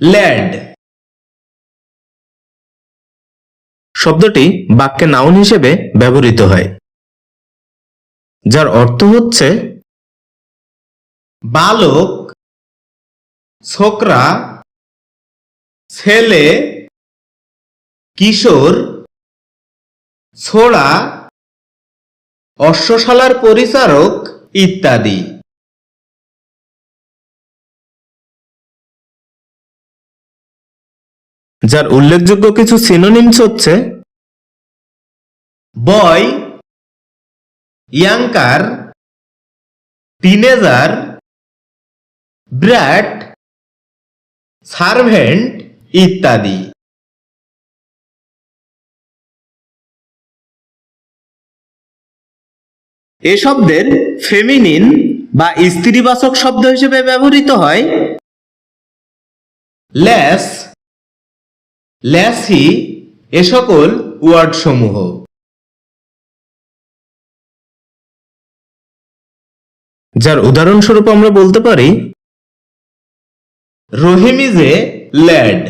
Lad শব্দটি বাক্যে noun হিসেবে ব্যবহৃত হয়, যার অর্থ হচ্ছে বালক, ছোকরা, ছেলে, কিশোর, ছোড়া, অশ্বশালার পরিচারক ইত্যাদি। যার উল্লেখযোগ্য কিছু সিনোনিমস হচ্ছে boy younker teenager brat servant ইত্যাদি। এ শব্দের ফেমিনিন বা স্ত্রীবাচক শব্দ হিসেবে ব্যবহৃত হয়। ল্যাস ল্যাসি এ সকল ওয়ার্ড সমূহ যার উদাহরণস্বরূপ আমরা বলতে পারি রহিম ইজ এ ল্যাড।